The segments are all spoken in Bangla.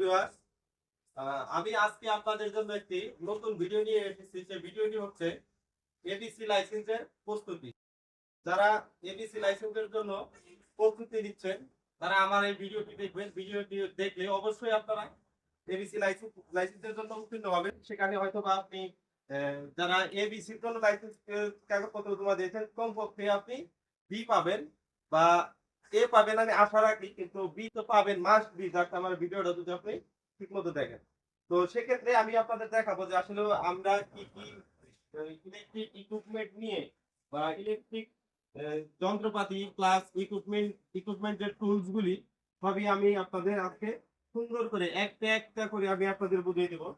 ভিউয়ার্স আমি আজকে আপনাদের একটি নতুন ভিডিও নিয়ে এসেছি। সেই ভিডিওটি হচ্ছে এবিসি লাইসেন্সের প্রস্তুতি। যারা এবিসি লাইসেন্সের জন্য প্রস্তুতি নিচ্ছেন, তারা আমার এই ভিডিওটি দেখবেন। ভিডিওটি দেখলে অবশ্যই আপনারা এবিসি লাইসেন্স লাইসেন্সের জন্য উত্তীর্ণ হবেন। সেখানে হয়তো বা আপনি যারা এবিসির জন্য লাইসেন্স কাগজপত্র জমা দিয়েছেন কমপক্ষে আপনি বি পাবেন বা এ পাবেন আমি আশা রাখি, কিন্তু বি তো পাবেন মাস্ট বি যাতে আমার ভিডিওটা যদি আপনি ঠিক মতো দেখেন। তো সেক্ষেত্রে আমি আপনাদের দেখাবো যে আসলে আমরা কি কি ইলেকট্রিক ইকুইপমেন্ট নিয়ে বা ইলেকট্রিক যন্ত্রপাতি প্লাস ইকুইপমেন্ট ইকুইপমেন্টের টুলস গুলি সবই আমি আপনাদের আজকে সুন্দর করে একটা একটা করে আমি আপনাদের বুঝিয়ে দেবো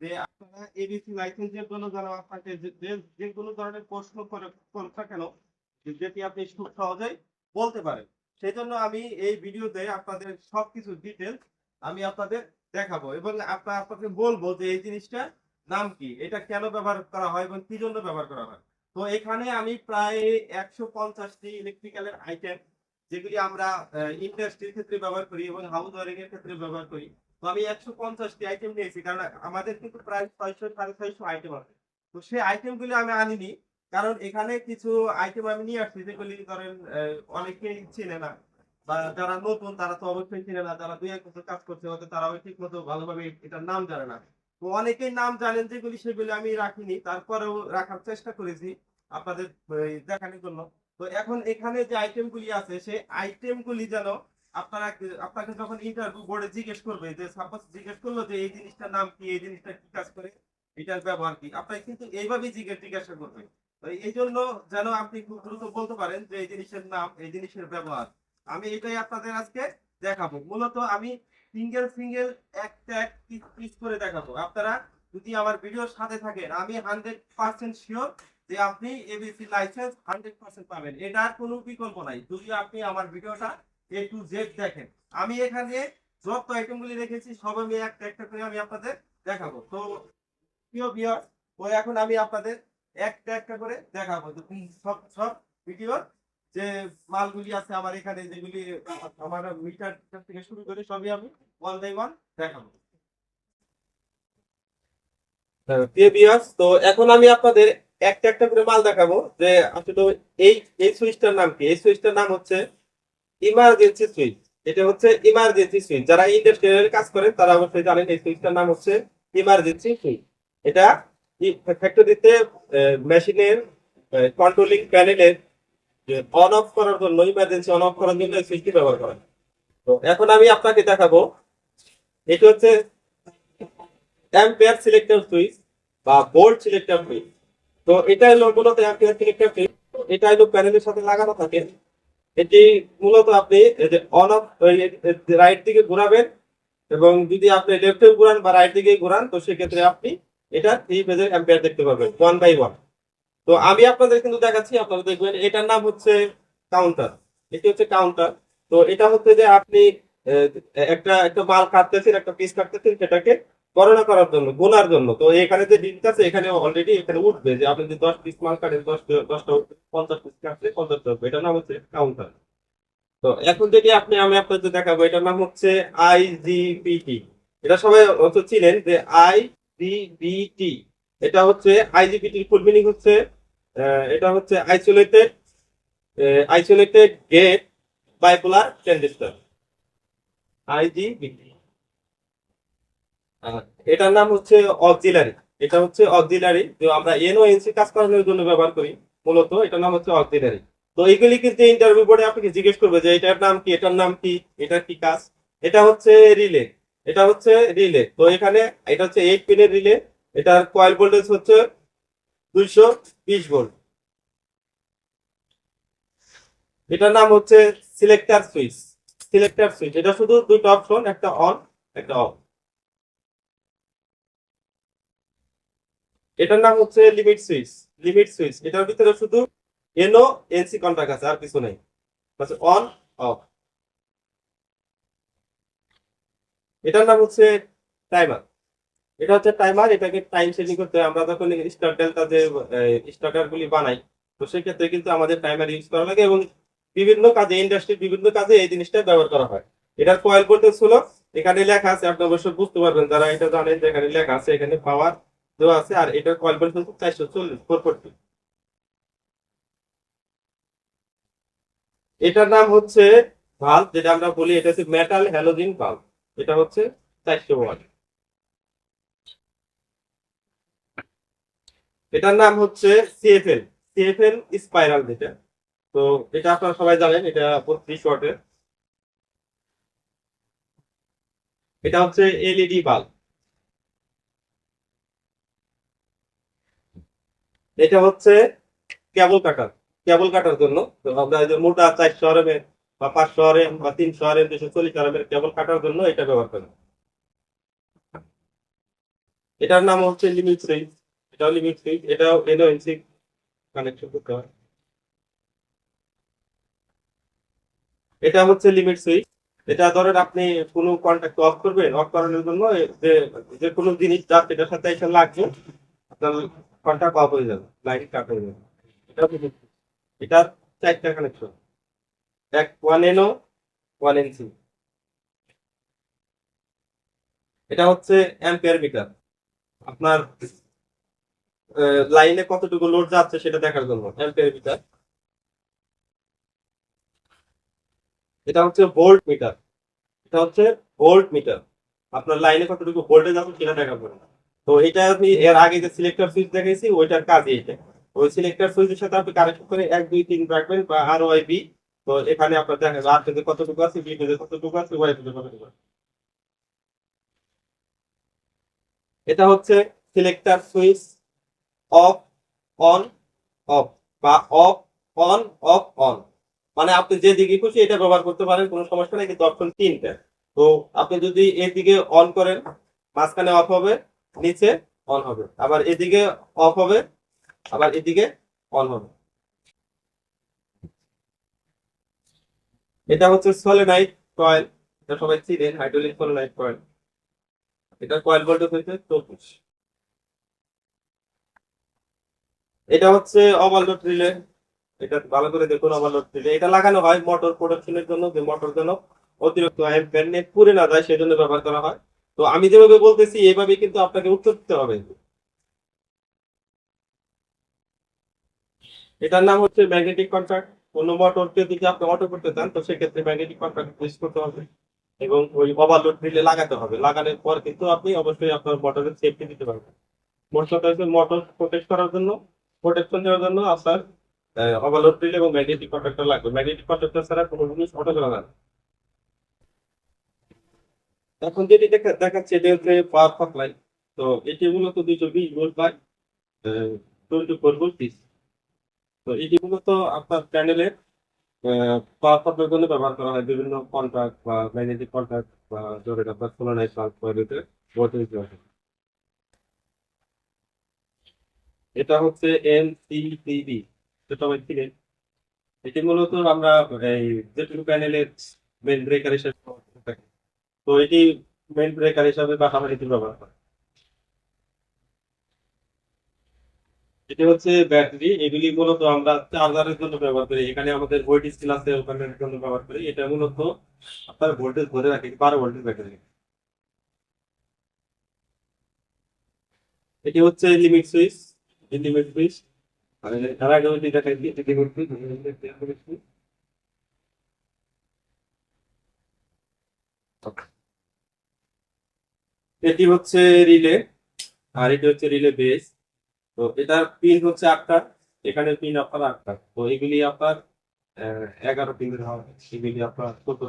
যে আপনারা এবিসি লাইসেন্সের জন্য যারা আপনাকে যে- কোনো ধরনের প্রশ্ন করে কেন, যেটি আপনি খুব সহজেই বলতে পারেন। সেই জন্য আমি এই ভিডিওতে আপনাদের সবকিছু ডিটেলস আমি আপনাদের দেখাবো এবং আপনার, আপনাকে বলব যে এই জিনিসটা নাম কি, এটা কেন ব্যবহার করা হয় এবং কি জন্য ব্যবহার করা হয়। তো এখানে আমি প্রায় একশো পঞ্চাশটি ইলেকট্রিক্যালের আইটেম যেগুলি আমরা ইন্ডাস্ট্রির ক্ষেত্রে ব্যবহার করি এবং হাউস ওয়ারিং এর ক্ষেত্রে ব্যবহার করি। তো আমি একশো পঞ্চাশটি আইটেম নিয়েছি, কারণ আমাদের কিন্তু প্রায় ছয়শো, সাড়ে ছয়শো আইটেম আছে। তো সেই আইটেমগুলি আমি আনিনি কারণ এখানে কিছু আইটেম আমি নিয়ে আসছি যেগুলি ধরেন আহ, অনেকেই চেনে না বা যারা নতুন তারা তো অবশ্যই চিনে না। যারা দুই এক বছর কাজ করছে হয়তো তারাও ঠিক মতো ভালোভাবে এটার নাম জানে না। তো অনেকেই নাম জানেন যেগুলি সেগুলি আমি রাখিনি। তারপরেও রাখার চেষ্টা করেছি আপনাদের দেখানোর জন্য। তো এখন এখানে যে আইটেমগুলি আছে সেই আইটেমগুলি যেন আপনারা আপনাকে যখন ইন্টারভিউ বোর্ডে জিজ্ঞেস করবে যে সাপোজ জিজ্ঞেস করল যে এই জিনিসটার নাম কি এই জিনিসটা কি কাজ করে এটার ব্যবহার কি আপনাকে কিন্তু এইভাবেই জিজ্ঞেস জিজ্ঞাসা করবে। এই জন্য যেন আপনি খুব দ্রুত বলতে পারেন যে এই জিনিসের নাম, এই জিনিসের ব্যবহার। আমি এটাই আপনাদের আজকে দেখাবো। মূলত আমি সিঙ্গেল সিঙ্গেল এক পিস পিস করে দেখাবো। আপনারা যদি আমার ভিডিওর সাথে থাকেন, আমি হান্ড্রেড পার্সেন্ট শিওর যে আপনি এবিসি লাইসেন্স হান্ড্রেড পার্সেন্ট পাবেন। এটার কোনো বিকল্প নাই। যদি আপনি আমার ভিডিওটা এ টু জেড দেখেন। আমি এখানে যত আইটেমগুলি রেখেছি, সব আমি একটা একটা করে আমি আপনাদের দেখাবো। তো প্রিয় ভিউয়ার ওই এখন আমি আপনাদের একটা একটা করে দেখাবো। সব সব ভিডিওর যে মালগুলি আছে আমার এখানে যেগুলি আমার মিটার থেকে শুরু করে সবই আমি ওয়ান বাই ওয়ান দেখাবো। ভিউয়ার্স তো এখন আমি আপনাদের একটা একটা করে মাল দেখাবো। যে আসলে এই এই সুইচটার নাম কি? এই সুইচটার নাম হচ্ছে ইমার্জেন্সি সুইচ এটা হচ্ছে ইমার্জেন্সি সুইচ যারা ইন্ডাস্ট্রিয়াল কাজ করেন, তারা অবশ্যই জানেন এই সুইচটার নাম হচ্ছে ইমার্জেন্সি সুইচ এটা ফ্যাক্টরিতে মেশিনের কন্ট্রোলিং প্যানেলের অন অফ করার জন্য ইমার্জেন্সি অন অফ করার জন্য সুইচটি ব্যবহার করা তো এখন আমি আপনাকে দেখাবো, এটা হচ্ছে অ্যাম্পিয়ার সিলেক্টর সুইচ বা বোল্ট সিলেক্টর সুইচ তো এটা হলো মূলত অ্যাম্পিয়ার সিলেক্টর সুইচ এটা হলো প্যানেলের সাথে লাগানো থাকে। এটি মূলত আপনি অন অফ রাইট দিকে ঘোরাবেন এবং যদি আপনি লেফটে ঘোরান বা রাইট দিকে ঘোরান, তো সেক্ষেত্রে আপনি এটা থ্রি ফেজের অ্যাম্পিয়ার দেখতে পাবেন ওয়ান বাই ওয়ান তো আমি আপনাদের কিন্তু দেখাচ্ছি আপনারা দেখবেন এটার নাম হচ্ছে কাউন্টার এটি হচ্ছে কাউন্টার তো এটা হচ্ছে যে আপনি একটা একটা মাল কাটতেছেন একটা পিস কাটতেছেন সেটাকে গণনা করার জন্য গোনার জন্য। তো এখানে যে ডিট আছে এখানে অলরেডি এখানে উঠবে যে আপনি যদি দশ পিস মাল কাটেন দশ দশটা উঠবে, পঞ্চাশ পিস কাটলে পঞ্চাশটা উঠবে। এটার নাম হচ্ছে কাউন্টার তো এখন যেটি আপনি আমি আপনাদের দেখাবো এটার নাম হচ্ছে আইজিপিটি এটা সবাই অত চিনেন যে আইজিবিটি এটা হচ্ছে আইজিপিটির ফুল মিনিং হচ্ছে এটা হচ্ছে isolated isolated gate bipolar transistor IGBT এটার নাম হচ্ছে অক্সিলারি এটা হচ্ছে অক্সিলারি যে আমরা এনও এনসি কাজ করানোর জন্য ব্যবহার করি, মূলত এটার নাম হচ্ছে অক্সিলারি তো এইগুলি কিন্তু ইন্টারভিউ বোর্ডে আপনাকে জিজ্ঞেস করবে যে এটার নাম কি, এটার নাম কি, এটার কি কাজ? এটা হচ্ছে রিলে এটা হচ্ছে রিলে তো এখানে এটা হচ্ছে এইট পিনের রিলে এটার কয়েল ভোল্টেজ হচ্ছে দুইশো বিশ ভোল্ট এটার নাম হচ্ছে সিলেক্টার সুইচ সিলেক্টার সুইচ এটা শুধু দুটো অপশন একটা অন একটা অফ এটার নাম হচ্ছে লিমিট সুইচ লিমিট সুইচ এটার ভিতরে শুধু এনও এনসি কন্ট্যাক্ট আছে, আর কিছু নেই। অন অফ এটার নাম হচ্ছে টাইমার এটা হচ্ছে টাইমার এটাকে টাইম সেটিং করতে। আমরা যখন স্টার ডেল্টা যে স্টার্টার গুলি বানাই, তো সেক্ষেত্রে কিন্তু আমাদের টাইমার ইউজ করা লাগে এবং বিভিন্ন কাজে ইন্ডাস্ট্রির বিভিন্ন কাজে এই জিনিসটা ব্যবহার করা হয়। এটার কয়েল ভোল্টেজ হলো, এখানে লেখা আছে, আপনি অবশ্যই বুঝতে পারবেন, যারা এটা জানেন এখানে লেখা আছে, এখানে পাওয়ার দেওয়া আছে, আর এটার কয়েল ভোল্ট হচ্ছে চারশো চল্লিশ ফোর ফোরটি এটার নাম হচ্ছে ভাল্ব যেটা আমরা বলি, এটা হচ্ছে মেটাল হ্যালোজিন ভাল্ব এটা হচ্ছে চারশো ওয়াট। এটার নাম হচ্ছে সিএফএল সিএফএল স্পাইরাল যেটা। তো এটা আপনারা সবাই জানেন, এটা বত্রিশ ওয়াটের। এটা হচ্ছে এলইডি বাল্ব। এটা হচ্ছে কেবল কাটার কেবল কাটার জন্য। তো আমরা মোটা চারশো বা পাঁচশো আরএম বা তিনশো আরএম দুশো চল্লিশ আরএম এর কেবল কাটার জন্য এটা ব্যবহার করি এটার নাম হচ্ছে লিমিট সুইচ এটাও লিমিট সুইচ এটাও এনও এনওএনসি কানেকশন করতে হয়। এটা হচ্ছে লিমিট সুইচ এটা ধরেন আপনি কোনো কন্ট্যাক্ট অফ করবেন অফ করানোর জন্য যে যে কোনো জিনিস যা এটার সাথে এসে লাগবে, আপনার কন্ট্যাক্ট অফ হয়ে যাবে লাইন কাট হয়ে যাবে। এটা। এটার চারটা কানেকশন এক ওয়ান এনও ওয়ান এনসি এটা হচ্ছে অ্যাম্পিয়ার মিটার আপনার লাইনে কতটুকু লোড যাচ্ছে সেটা দেখার জন্য অ্যাম্পিয়ার মিটার এটা হচ্ছে ভোল্ট মিটার এটা হচ্ছে ভোল্ট মিটার আপনার লাইনে কতটুকু ভোল্টেজ আছে সেটা দেখার জন্য। তো এটা আপনি এর আগে যে সিলেক্টর সুইচ দেখাইছি, ওইটার কাজই এটা। ওই সিলেক্টর সুইচের সাথে আপনি কানেকশন করে এক, দুই, তিন রাখবেন বা আর ওয়াই বি তো এখানে আপনার দেখা যাবে আর পেজে কতটুকু আছে বি পেজে কতটুকু আছে ওয়াই পেজে কতটুকু আছে? এটা হচ্ছে selector switch off on off বা অফ অন অফ অন মানে আপনি যে দিকে খুশি এটা ব্যবহার করতে পারেন, কোনো সমস্যা নেই, কিন্তু অপশন তিনটা। তো আপনি যদি এদিকে অন করেন, মাঝখানে অফ হবে, নিচে অন হবে। আবার এদিকে অফ হবে, আবার এদিকে অন হবে। এটা হচ্ছে সলিনাইট কয়েল। এটা সবাই চিনেন, হাইড্রোলিক সলিনাইট কয়েল। এটা কয়েল ভোল্টেজ হচ্ছে চব্বিশ এটা হচ্ছে ওভারলোড রিলে এটা ভালো করে দেখুন ওভারলোড রিলে এটা লাগানো হয় মোটর প্রোডাকশনের জন্য, যে মোটর যেন অতিরিক্ত অ্যাম্পিয়ার পুড়ে না যায়, সেজন্য ব্যবহার করা হয়। তো আমি যেভাবে বলতেছি এইভাবে কিন্তু আপনাকে উত্তর দিতে হবে। এটার নাম হচ্ছে ম্যাগনেটিক কন্ট্রাক্ট কোনো মোটরকে যদি আপনি অটো করতে চান, তো সেক্ষেত্রে ম্যাগনেটিক কন্ট্রাক্ট ইউজ করতে হবে এবং ওই ওভারলোড রিলে লাগাতে হবে। লাগানোর পর কিন্তু আপনি অবশ্যই আপনার মোটরের সেফটি দিতে পারবেন। মোটরটা হচ্ছে মোটর প্রোটেক্ট করার জন্য প্রোটেকশন দেওয়ার জন্য আপনার ওভারলোড রিলে এবং ম্যাগনেটিক কন্ট্রাক্টর লাগবে। ম্যাগনেটিক কন্ট্রাক্টর ছাড়া কোনো জিনিস অটো চলে না। এখন যেটি দেখা, দেখাচ্ছে এটা হচ্ছে পাওয়ার সাপ্লাই তো এটি মূলত দুইশো বিশ volt by twenty four volt তো এটি মূলত আপনার প্যানেলের পাওয়ার জন্য ব্যবহার করা হয়। বিভিন্ন কন্ট্রাক্ট বা ম্যাগনেটিক কন্ট্রাক্ট বা আপনার এটা হচ্ছে এনসিটিভি যেটা আমি চিনেন এটি মূলত আমরা এই যেটুকু প্যানেলের মেন ব্রেকার হিসেবে। তো এটি মেন ব্রেকার হিসাবে বা এটি ব্যবহার করি। এটি হচ্ছে ব্যাটারি এগুলি মূলত আমরা চার্জারের জন্য ব্যবহার করি। এখানে আমাদের ভোল্ট স্কেল আছে ওখানের জন্য ব্যবহার করি। এটা মূলত আপনার ভোল্টেজ ধরে রাখে, বারো ভোল্টের ব্যাটারি এটি হচ্ছে লিমিট সুইচ লিমিট সুইচ এটি হচ্ছে রিলে আর এটি হচ্ছে রিলে বেস তো এটার পিন হচ্ছে আটটা এখানে পিন আপনার আটটা তো এগুলি আপনার এগারো হয়, এগুলি আপনার চোদ্দ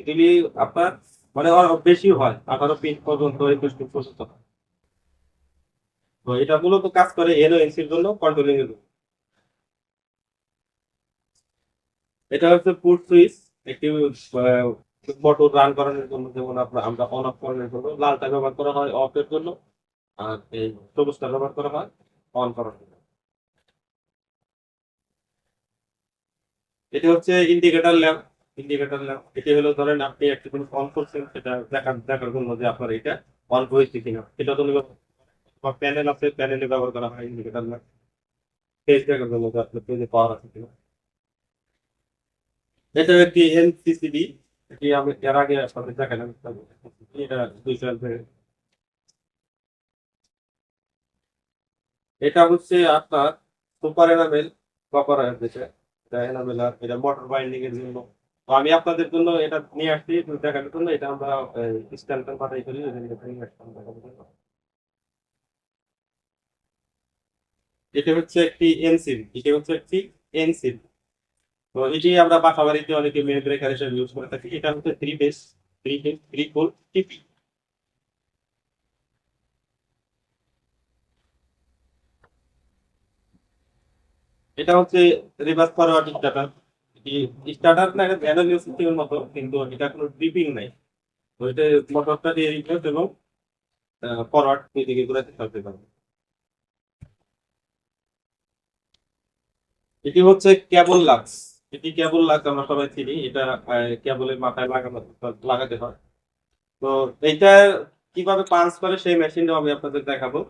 এগুলি আপনার মানে বেশি হয়, আঠারো পিন পর্যন্ত, একুশ পিন পর্যন্ত হয়। তো এটা মূলত কাজ করে এনও এনসির জন্য কন্ট্রোলিং এর। এটা হচ্ছে পুট সুইচ, একটি মোটর রান করানোর জন্য, যেমন আমরা অন অফ করানোর জন্য, লালটা ব্যবহার করা হয় অফ এর জন্য। আর এই সবুজটা ব্যবহার করা হয় অন করার জন্য। এটি হচ্ছে ইন্ডিকেটর ল্যাম্প ইন্ডিকেটর ল্যাম্প এটি হলো ধরেন আপনি অন করছেন, সেটা দেখার দেখার জন্য যে আপনার এটা অন হয়েছে কিনা। জন্য বা প্যানেল আছে প্যানেলে ব্যবহার করা হয় ইন্ডিকেটর ল্যাম্প পেজ দেখার জন্য যে আপনার পাওয়ার আছে কিনা। এটা একটি এনসিসিবি এটি আমি এর আগে আপনাদের দেখালাম। এটা দুইশো অ্যাম্পিয়ার এটা হচ্ছে আপনার সুপার এনামেল কপার এটা এনামেল আর এটা মোটর বাইন্ডিং এর জন্য। তো আমি আপনাদের জন্য এটা নিয়ে আসছি দেখানোর জন্য। এটা আমরা স্ট্যান্ড পাঠাই করি এটা হচ্ছে একটি এনসিল এটি হচ্ছে একটি এনসিল তো এটি আমরা বাসা বাড়িতে অনেকে মেয়ে ব্রেকার হিসেবে ইউজ করে থাকি। এটা হচ্ছে three base three three four TP এটা হচ্ছে রিভার্স ফরওয়ার্ড স্টার্টার স্টার্টার না, এটা ম্যানুয়াল সিস্টেমের মতো, কিন্তু এটা কোনো ড্রিপিং নাই। তো এটা মোটরটা দিয়ে রিভার্স এবং ফরওয়ার্ড এদিকে ঘুরাতে চলতে পারবে এটি হচ্ছে কেবল লাক্স এটি কেবল লাক্স আমরা সবাই চিনি। এটা কেবলের মাথায় লাগানো, লাগাতে হয়। তো এইটা কীভাবে পাঞ্চ করে সেই মেশিনটাও আমি আপনাদের দেখাবো।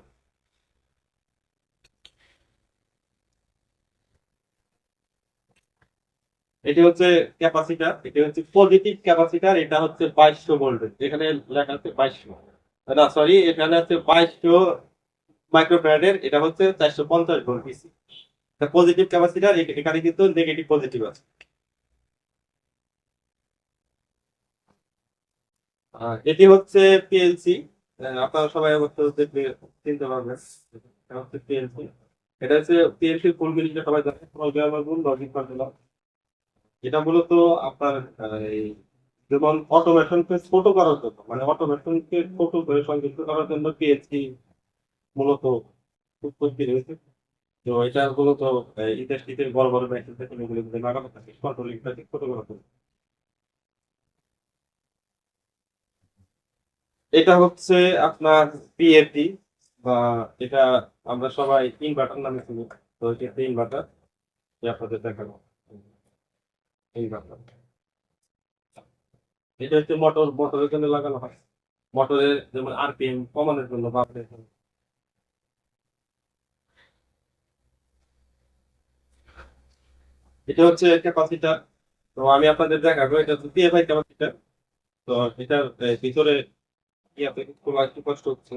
এটি হচ্ছে ক্যাপাসিটার, এটি হচ্ছে পজিটিভ ক্যাপাসিটার, এটা হচ্ছে বাইশশো ভোল্টেজ এখানে লেখা আছে বাইশশো। না সরি এখানে হচ্ছে বাইশশো মাইক্রোফ্যারাডের, এটা হচ্ছে চারশো পঞ্চাশ ভোল্ট ডিসি। পজিটিভ ক্যাপাসিটার এখানে কিন্তু নেগেটিভ পজিটিভ আছে। এটি হচ্ছে পিএলসি আপনারা সবাই দেখলে চিনতে পারবেন, এটা হচ্ছে পিএলসি এটা হচ্ছে পিএলসি ফুল মিনিটে সবাই জানে লজিক কন্ট্রোলার। এটা মূলত আপনার যেমন অটোমেশনকে ছোট করার জন্য মানে অটোমেশনকে ছোট করে সংযুক্ত করার জন্য পিএলসি মূলত উৎপত্তি রয়েছে। তো এটা মূলত ইন্ডাস্ট্রিতে বড় বড় মেশিন থেকে এগুলো লাগানো থাকে কন্ট্রোলিংটাকে ছোট করার জন্য। এটা হচ্ছে আপনার পিএফডি বা এটা আমরা সবাই ইনভার্টার নামে চিনি। তো এটা ইনভার্টার আপনাদের দেখাবো। এটা হচ্ছে জন্য লাগানো হয়। জন্য আপনার এটা হচ্ছে ক্যাপাসিটার তো আমি আপনাদের দেখাবো, এটা হচ্ছে পিএফআই ক্যাপাসিটার তো এটার ভিতরে খুব একটু কষ্ট হচ্ছে।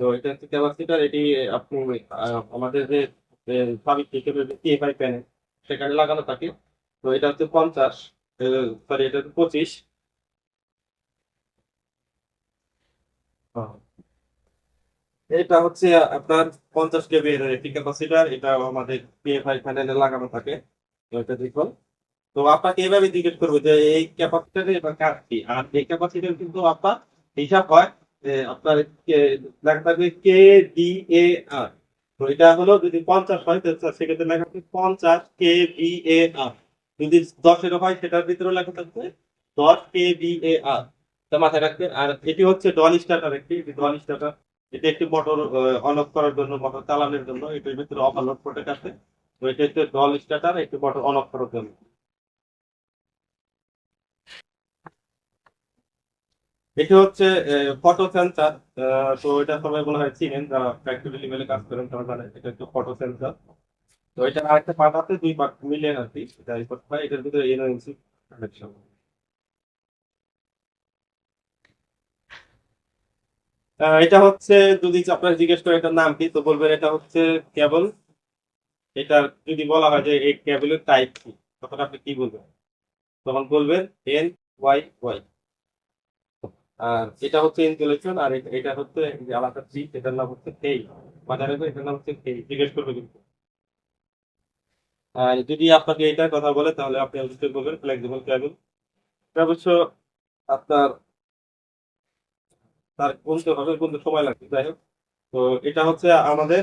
তো এটা হচ্ছে ক্যাপাসিটার এটি আপনি আমাদের যে পিএফআই প্যানেল সেখানে লাগানো থাকে। তো এটা হচ্ছে পঞ্চাশ সরি এটা হচ্ছে পঁচিশ। এটা হচ্ছে আপনার পঞ্চাশ একটি ক্যাপাসিটার, এটা আমাদের পিএফআই প্যানেলে লাগানো থাকে। তো এটা দেখুন। তো আপনাকে এইভাবে জিজ্ঞেস করব যে এই ক্যাপাসিটারে কি? আর এই ক্যাপাসিটার কিন্তু আপনার হিসাব হয় যে আপনার লেখা থাকবে কে ডি এ আর তো এটা হলো যদি পঞ্চাশ হয় সেক্ষেত্রে লেখা থাকবে পঞ্চাশ কে বি এ আর যদি দশের হয়, সেটার ভিতরে লেখা থাকবে দশ কে বি এ আর তা মাথায় রাখবেন। আর এটি হচ্ছে ডল স্টার্টার একটি। ডল স্টার্টার এটি একটি মোটর অন অফ করার জন্য মোটর চালানোর জন্য। এটির ভিতরে অফ লোড প্রোটেক্ট আছে। তো এটা হচ্ছে ডল স্টার্টার একটি মোটর অন অফ করার জন্য। এটি হচ্ছে ফটো সেন্সার তো এটা সবাই মনে হয় চিনেন, যারা ফ্যাক্টরি লেভেলে কাজ করেন, তারা জানেন এটা হচ্ছে ফটো সেন্সার তো এটা আরেকটা পার্ট দুই পার্ট মিলে আর কি। এটা রিপোর্ট হয়, এটার ভিতরে এনওএনসি কানেকশন এটা হচ্ছে, যদি আপনার জিজ্ঞেস করে এটার নাম কি, তো বলবেন এটা হচ্ছে কেবল এটা যদি বলা হয় যে এই কেবলের টাইপ কি, তখন আপনি কি বলবেন? তখন বলবেন এন ওয়াই ওয়াই আর এটা হচ্ছে ইনসুলেশন আর এটা- হচ্ছে আলাদা চিপ এটার নাম হচ্ছে তেই মাথায় রাখবে এটার নাম হচ্ছে তেই জিজ্ঞেস করবে কিন্তু। আর যদি আপনাকে এটার কথা বলে, তাহলে আপনি অবশ্যই বলবেন ফ্লেক্সিবল কেবল অবশ্য আপনার, তার বলতে হবে, বলতে সময় লাগবে, যাই হোক। তো এটা হচ্ছে আমাদের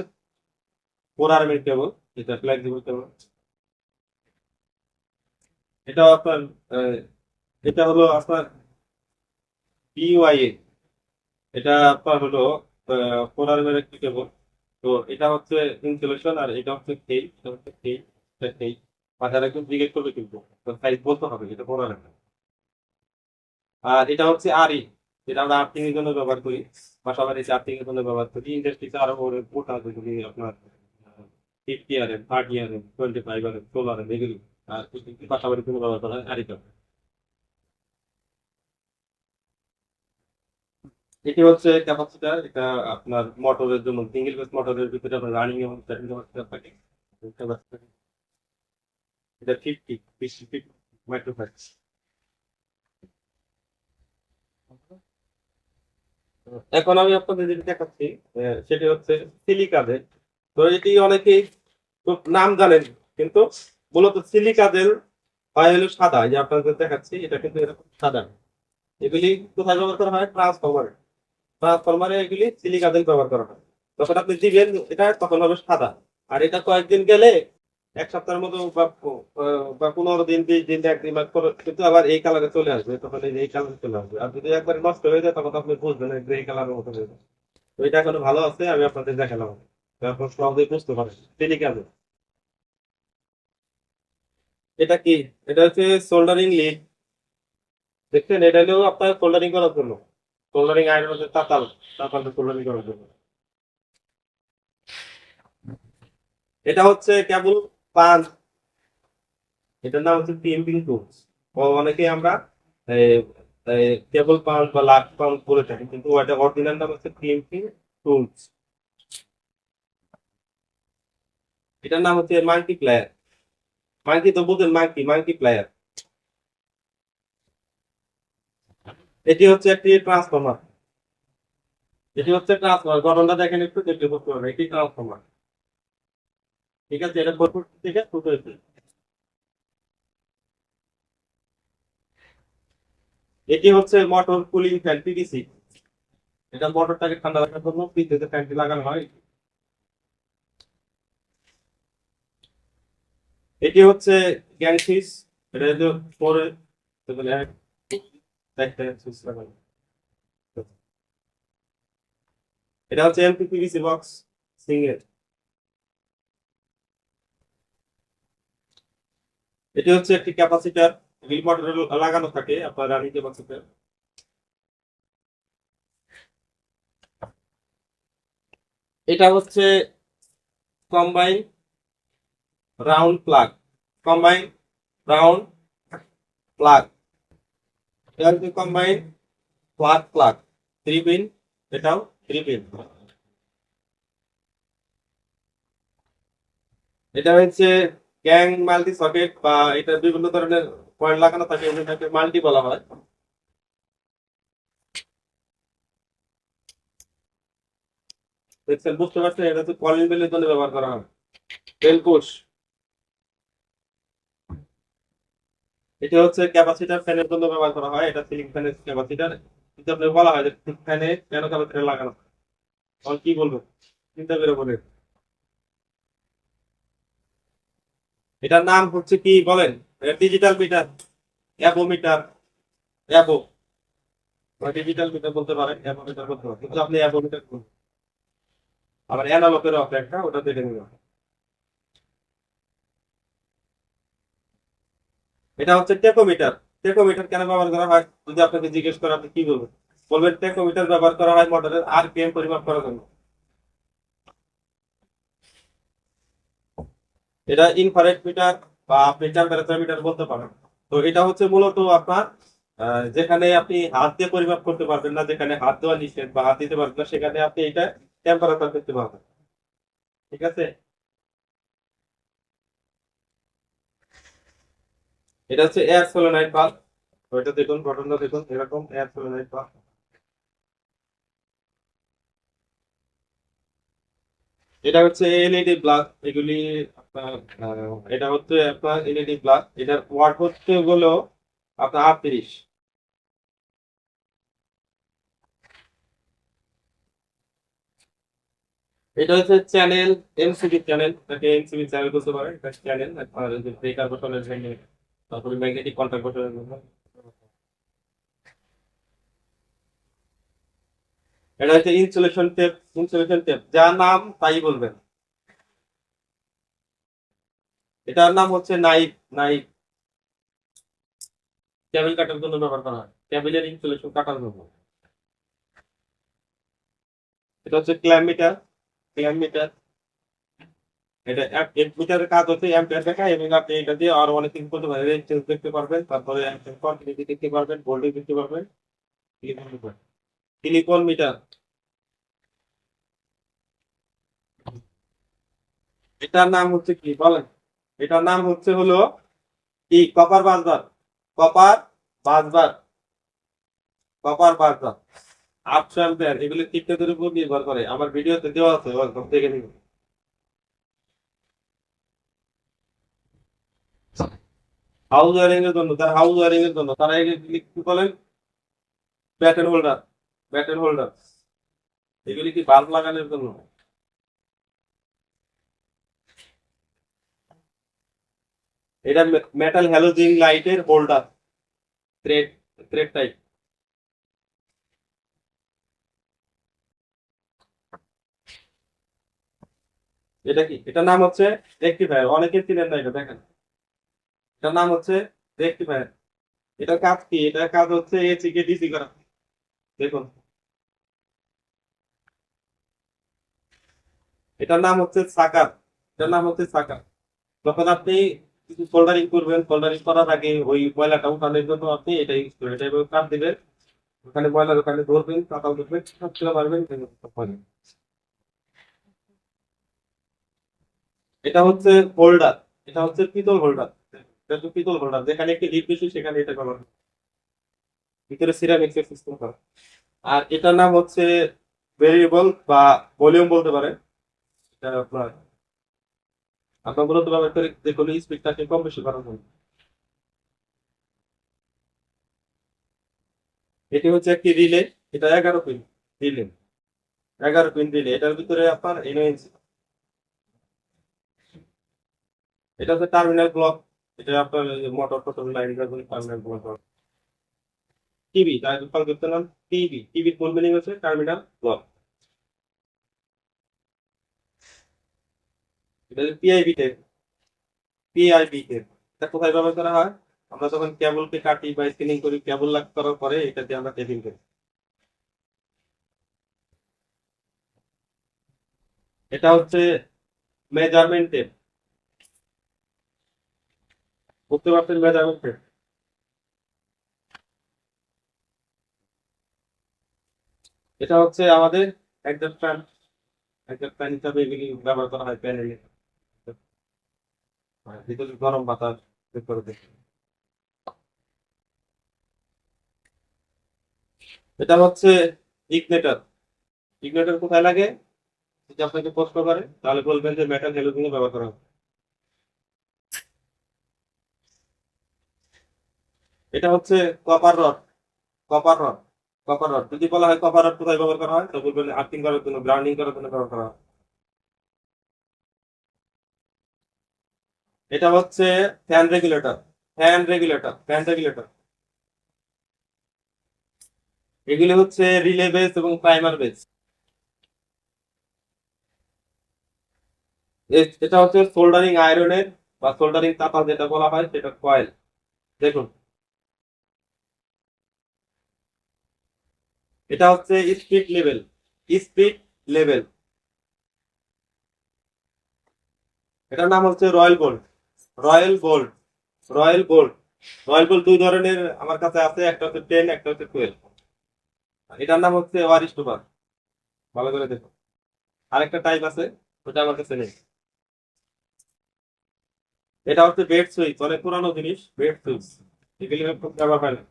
ফোর আর্মের কেবল এটা ফ্লেক্সিবল কেবল এটা আপনার এটা হলো আপনার বিওয়াইএ এটা আপনার হলো ফোর আর্মের একটি কেবল তো এটা হচ্ছে ইনসুলেশন আর এটা হচ্ছে খেই এটা হচ্ছে খেই একদম ব্রিগেড করবে কিন্তু। সাইজ বলতে হবে বলা লাগবে আর এটা হচ্ছে আরই যেটা আমরা আর্থিং এর জন্য ব্যবহার করি। পাশাপাশি আর্থিং এর জন্য ব্যবহার করি। ইন্ডাস্ট্রিতে আরও বড় আছে যদি আপনার fifty R M thirty R M twenty five R M ষোলো আর এম এগুলি। আর পাশাপাশি কোনো ব্যবহার করা হয় আরিটা এটি হচ্ছে ক্যাপাসিটার এটা আপনার মোটরের জন্য সিঙ্গেল বেস মোটরের ভিতরে আপনার রানিং এবং ক্যাপাসিটার এটা ফিফটি ফিফটি মাইক্রোফ্যাক্স এখন আমি আপনাদের যেটা দেখাচ্ছি সেটি হচ্ছে সিলিকাজেল তো এটি অনেকেই নাম জানেন, কিন্তু মূলত সিলিকাজেল হয় সাদা। যে আপনাদের দেখাচ্ছি, এটা কিন্তু এরকম সাদা। এগুলি কোথায় ব্যবহার করা হয়? ট্রান্সফরমারে। ট্রান্সফরমারে এগুলি সিলিকাজেল ব্যবহার করা হয়। তখন আপনি দিবেন, এটা তখন হবে সাদা। আর এটা কয়েকদিন গেলে এক সপ্তাহের মতো বা পনেরো দিন, বিশ দিন একদিন বা পরে কিন্তু আবার এই কালারে চলে আসবে, তখন এই কালারে চলে আসবে। আর যদি একবার নষ্ট হয়ে যায়, তখন আপনি বুঝবেন এই কালারের মতো হয়ে যাবে তো এটা এখনও ভালো আছে, আমি আপনাদের দেখালাম। তারপর সহজেই বুঝতে পারেন। এটা কি? এটা হচ্ছে সোল্ডারিং লিড দেখছেন, এটা হলেও আপনার সোল্ডারিং করার জন্য। সোল্ডারিং আয়রন হচ্ছে তাতাল। তাতাল সোল্ডারিং করার জন্য। এটা হচ্ছে কেবল পান এটার নাম হচ্ছে পিএমপিং টুলস। অনেকে আমরা কেবল পাউন্ড বা লাখ পাউন্ড বলে থাকি, কিন্তু ওটা অরিজিনাল নাম হচ্ছে পিএমপিং টুলস। এটার নাম হচ্ছে মাল্টি প্লেয়ার মাঙ্কি তো বুঝেন মাঙ্কি মাঙ্কি প্লেয়ার এটি হচ্ছে একটি ট্রান্সফরমার এটি হচ্ছে ট্রান্সফরমার গঠনটা দেখেন একটু দেখতে বুঝতে পারবেন, এটি ট্রান্সফরমার ঠিক আছে, এটা ফোর থেকে টু টোয়েন্টি এটি হচ্ছে মোটর কুলিং ফ্যান পিভিসি এটা মোটরটাকে ঠান্ডা রাখার জন্য পিভিসি ফ্যানটি লাগানো হয়। এটি হচ্ছে গ্যাং এটা যদি পরে তাহলে এটা হচ্ছে এমপি পিভিসি বক্স সিঙ্গেল। এটি হচ্ছে একটি ক্যাপাসিটার, রিল মোটরে লাগানো থাকে, আপনার রানিং ক্যাপাসিটার এটা হচ্ছে combine round plug combine round plug এটা হচ্ছে combine plug plug three pin এটাও থ্রি পিন এটা হচ্ছে গ্যাং মাল্টি সকেট বা এটা বিভিন্ন ধরনের পয়েন্ট লাগানো থাকে এটাকে মাল্টি বলা হয়। দেখছেন, বুঝতে পারছেন, এটা তো কলিং বেলের জন্য ব্যবহার করা হয়। Bell push. এটা হচ্ছে ক্যাপাসিটার ফ্যানের জন্য ব্যবহার করা হয়, এটা সিলিং ফ্যানের ক্যাপাসিটার। কিন্তু আপনি বলা হয় যে ফ্যানে কেন ক্যাপাসিটার লাগানো হয়? কি বলব? চিন্তা করে বলে এটার নাম হচ্ছে কি বলেন? Digital meter AVO meter AVO digital meter বলতে পারেন অ্যাবো মিটার বলতে পারেন। কিন্তু আপনি অ্যাবো মিটার বলুন আবার অ্যানালগের আছে একটা ওটা দেখে নিবেন এটা হচ্ছে টেকোমিটার টেকোমিটার কেন ব্যবহার করা হয়? যদি আপনাকে জিজ্ঞেস করে আপনি কি বলবেন? বলবেন টেকোমিটার ব্যবহার করা হয় মোটরের আরপিএম পরিমাপ করার জন্য। এটা ইনফ্রারেড মিটার বা আপনি টেম্পারেচার মিটার বলতে পারেন তো এটা হচ্ছে মূলত আপনার যেখানে আপনি হাত দিয়ে পরিমাপ করতে পারবেন না যেখানে হাত দেওয়া নিষেধ বা হাত দিতে পারবেন না সেখানে আপনি এটা টেম্পারেচার করতে পারবেন। ঠিক আছে? এটা হচ্ছে এয়ার সোলোনাইট বাল্ব ওইটা দেখুন ঘটনা দেখুন এরকম এয়ার সোলোনাইট বাল্ব এটা হচ্ছে এলইডি ব্লাক এগুলি আপনার আহ, এটা হচ্ছে আপনার এলইডি ব্লাক এটার ওয়াট হচ্ছে আপনার আটত্রিশ। এটা হচ্ছে চ্যানেল এমসিবি চ্যানেল এটাকে এমসিবি চ্যানেল বলতে পারেন, এটা চ্যানেল আপনার যে ব্রেকার জন্য তারপরে ম্যাগনেটিক জন্য এটা হচ্ছে ইনসুলেশন টেপ ইনসুলেশন টেপ যার নাম তাই বলবেন। এটার নাম হচ্ছে নাইফ নাইফ। টেবিল কাটার জন্য ব্যবহার করা হয়। টেবিলের ইনসুলেশন কাটার জন্য। এটা হচ্ছে ক্ল্যাম মিটার ক্ল্যাম মিটার এটা এক মিটারের কাজ হচ্ছে অ্যাম্পিয়ার দেখায় এবং আপনি এটা দিয়ে আরও অনেক কিছু করতে পারেন রেঞ্জ দেখতে পারবেন, তারপরে কন্টিনিউটি দেখতে পারবেন ভোল্টেজ দেখতে পারবেন। সিলিকন মিটার এটার নাম হচ্ছে কি, বলেন। এটার নাম হচ্ছে হলো কি? Copper busbar copper busbar copper then এগুলি উপর নির্ভর করে। আমার ভিডিওতে দেওয়া আছে দেখে নিন। হাউস ওয়ারিং এর জন্য, তার হাউস ওয়ারিং এর জন্য, তারা এগুলি কি বলেন? ব্যাটেন হোল্ডার ব্যাটেন হোল্ডার এগুলি কি বাল্ব লাগানোর জন্য? এটা মেটাল হ্যালোজিং লাইটের হোল্ডার থ্রেড থ্রেড টাইপ এটা কি? এটার নাম হচ্ছে রেক্টিফায়ার অনেকে চিনেন না এটা, দেখেন। এটার নাম হচ্ছে রেক্টিফায়ার এটার কাজ কি? এটার কাজ হচ্ছে এসি কে ডিসি করা। দেখুন। এটার নাম হচ্ছে সাকার। এটার নাম হচ্ছে সাকার। যখন আপনি কিছু সোল্ডারিং করবেন। সোল্ডারিং করার আগে ওই ময়লাটা উঠানোর জন্য আপনি ইউজ করবেন। এটা কাপ ওখানে ময়লার ওখানে ধরবেন ধরবেন পারবেন এটা হচ্ছে হোল্ডার এটা হচ্ছে পিতল হোল্ডার এটা পিতল হোল্ডার যেখানে একটি লিড বেশি, সেখানে এটা হয়। ভিতরে সিরামিক্স সিস্টেম করা। আর এটার নাম হচ্ছে ভেরিয়েবল বা ভলিউম বলতে পারেন। এটা আপনার আপনার মূলত ব্যবহার করে যে কোনো স্পিডটাকে কম বেশি যায় এটি হচ্ছে একটি রিলে এটা এগারো পিন রিলে এগারো পিন রিলে এটার ভিতরে আপনার এনওএনস এটা হচ্ছে টার্মিনাল ব্লক এটা আপনার motor টোটর line terminal block TV call করতে নাম টিভি টিভির ফুল মিনিং হচ্ছে? টার্মিনাল ব্লক এটা পিআইবি টেপ পিআইবি টেপ এটা কোথায় ব্যবহার করা হয়? আমরা যখন কেবলকে কাটি বা স্ক্যানিং করি, কেবল লাগ করার পরে এটা দিয়ে আমরা টেপিং করি। এটা হচ্ছে মেজারমেন্ট টেপ বুঝতে পারছেন মেজারমেন্ট টেপ এটা হচ্ছে আমাদের একজন ফ্যান একজন ফ্যান হিসাবে এগুলি ব্যবহার করা হয়, প্যানেলে। ভিতরে গরম বাতাস বের করে দেয়। এটা হচ্ছে ইগনেটর। ইগনেটর কোথায় লাগে? যদি আপনাকে প্রশ্ন করে, তাহলে বলবেন যে মেটাল হেলোজিং ব্যবহার করা হয়। এটা হচ্ছে copper rod copper rod copper rod যদি বলা হয় কপার রড কোথায় ব্যবহার করা হয়, তো বলবেন আর্থিং করার জন্য গ্রাউন্ডিং করার জন্য ব্যবহার করা হয়। এটা হচ্ছে fan regulator fan regulator fan regulator এগুলি হচ্ছে রিলে বেস এবং প্রাইমার বেস এটা হচ্ছে সোল্ডারিং আয়রনের বা সোল্ডারিং তাপা যেটা বলা হয় সেটা কয়েল দেখুন। এটা হচ্ছে স্পিড লেভেল স্পিড লেভেল এটার নাম হচ্ছে royal gold royal gold royal gold. Royal gold দুই ধরনের আমার কাছে আছে, একটা হচ্ছে টেন, একটা হচ্ছে টুয়েলভ। এটার নাম হচ্ছে ওয়ারিস্টোবার ভালো করে দেখো। আরেকটা টাইপ আছে, ওটা আমার কাছে নেই। এটা হচ্ছে বেড সুইচ অনেক পুরানো জিনিস বেড সুইচ এগুলি ব্যবহার হয় না।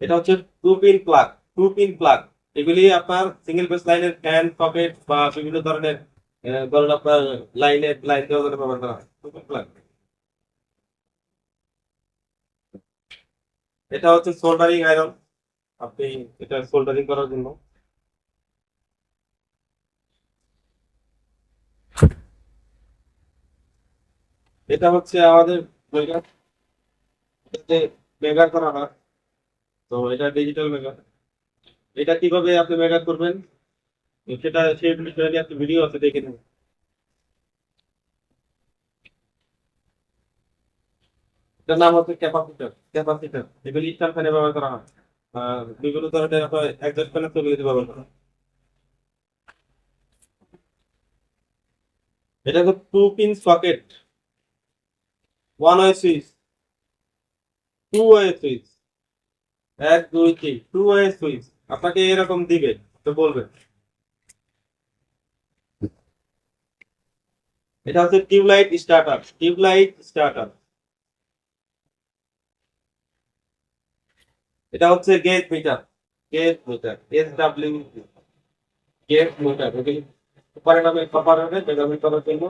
এটা হচ্ছে two pin plug two pin plug এগুলি আপনার সিঙ্গেল বেস লাইনের ফ্যান পকেট বা বিভিন্ন ধরনের ধরুন আপনার লাইনের লাইন দেওয়ার জন্য ব্যবহার করা হয় এটা হচ্ছে সোল্ডারিং আয়রন আপনি এটা সোল্ডারিং করার জন্য। এটা হচ্ছে আমাদের মেগা এটাতে মেগা করা হয়। তো এটা ডিজিটাল মেগা এটা কীভাবে আপনি মেগা করবেন? সেটা, সেই বিষয়ে নিয়ে একটা ভিডিও আছে, দেখে নেবেন। নাম হচ্ছে ক্যাপাসিটার ক্যাপাসিটার এগুলি স্টার ফ্যানে ব্যবহার করা হয়। বিভিন্ন ধরনের একজস্ট ফ্যানের তৈরিতে ব্যবহার করা এটা হচ্ছে two pin socket one way switch two way switch এক, দুই, তিন টু ওয়ে সুইচ আপনাকে এরকম দিবে, তো বলবে। এটা হচ্ছে টিউবলাইট স্টার্টার টিউবলাইট স্টার্টার এটা হচ্ছে gauge meter gauge meter S W gauge meter okay উপরে নামে কপার হবে মেজারমেন্ট করার জন্য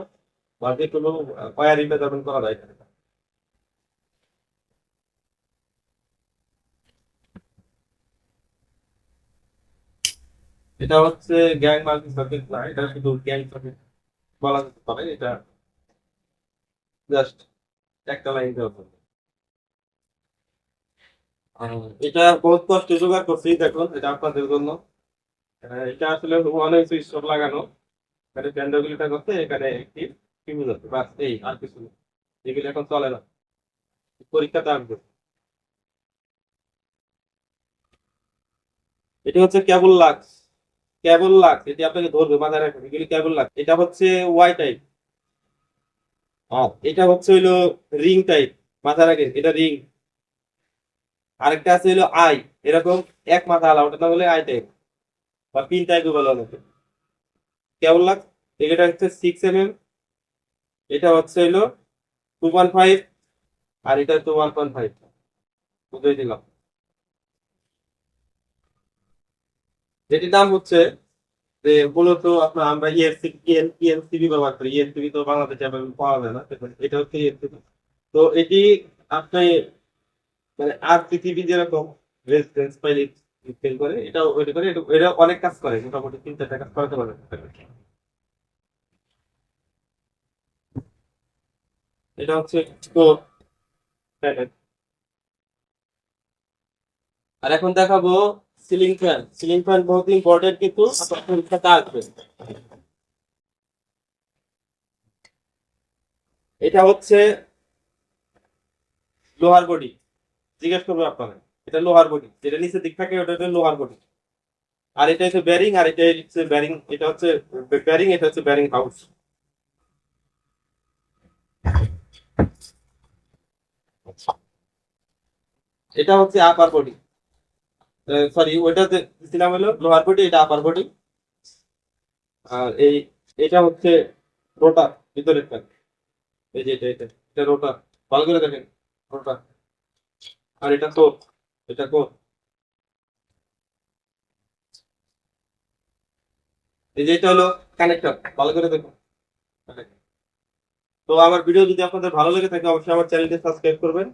বা যে কোনো ওয়ারিং মেজারমেন্ট করা যায়। এটা হচ্ছে গ্যাং মাল্টি সার্কিট না এটা শুধু গ্যাং সার্কিট বলা যেতে পারে, এটা জাস্ট একটা লাইন দেওয়া হবে এটা বহুত কষ্ট জোগাড় করছি, দেখুন, এটা আপনাদের জন্য। এটা আসলে অনেক সুইচ সব লাগানো। এখানে প্যান্ডাগুলিটা করতে এখানে একটি ফিউজ আছে, বাস, এই, আর কিছু এগুলো এখন চলে না। পরীক্ষাতে আসবে। এটা হচ্ছে কেবল লাক্স। কেবল লাক্স এটি আপনাকে ধরবে মাথায় রাখবেন এগুলি কেবল লাক্স এটা হচ্ছে ওয়াই টাইপ এটা হচ্ছে হইল রিং টাইপ মাথায় রাখেন এটা রিং। আরেকটা আছে হইল আই এরকম এক মাথা আলা ওটা না বলে আই টাইপ বা পিন টাইপও বলে অনেকে কেবল লাক্স এটা হচ্ছে সিক্স এম এম এটা হচ্ছে হইল টু পয়েন্ট ফাইভ আর এটা তো ওয়ান পয়েন্ট ফাইভ দিলাম। যেটির দাম হচ্ছে যে মূলত আপনার আমরা ইএনসিবি ব্যবহার করি। ইএনসিবি তো বাংলাদেশে পাওয়া যায় না এটা হচ্ছে ইএনসিবি তো এটি আপনি মানে আর পৃথিবী যেরকম রেজিস্ট্যান্স পাইলে ফেল করে এটা ওইটা করে, এটা অনেক কাজ করে, মোটামুটি তিন চারটা কাজ করাতে পারে। এটা হচ্ছে কোর আর এখন দেখাবো সিলিং ফ্যান সিলিং ফ্যান বহুত ইম্পর্টেন্ট কিন্তু আপনার আসবে। এটা হচ্ছে লোহার বডি। জিজ্ঞেস করব আপনাকে। এটা লোহার বডি। যেটা নিচের দিক থাকে, ওটা লোহার বডি। আর এটা হচ্ছে ব্যারিং আর এটা হচ্ছে ব্যারিং এটা হচ্ছে ব্যারিং এটা হচ্ছে ব্যারিং হাউস এটা হচ্ছে আপার বডি সরি ওইটা দিছিলাম হলো লোহার বডি, এটা আপার বডি আর এই, এটা হচ্ছে রোটার ভিতরের এই যে এটা এটা এটা রোটার ভালো করে দেখেন রোটার আর এটা কোর এটা কোর। এই যে এটা হলো কানেক্টর ভালো করে দেখুন। তো আমার ভিডিও যদি আপনাদের ভালো লেগে থাকে, অবশ্যই আমার চ্যানেলটি সাবস্ক্রাইব করবেন।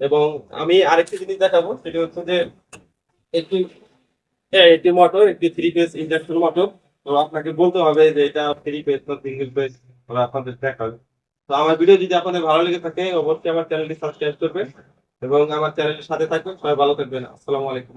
এবং আমি আরেকটি জিনিস দেখাবো, সেটা হচ্ছে যে একটি হ্যাঁ, একটি মোটর একটি থ্রি ফেজ ইন্ডাকশন মোটর তো আপনাকে বলতে হবে যে এটা থ্রি ফেজ না সিঙ্গেল ফেজ আপনাদের দেখাবে। তো আমার ভিডিও যদি আপনাদের ভালো লেগে থাকে অবশ্যই আমার চ্যানেলটি সাবস্ক্রাইব করবেন এবং আমার চ্যানেলের সাথে থাকবেন। সবাই ভালো থাকবেন। আসসালামু আলাইকুম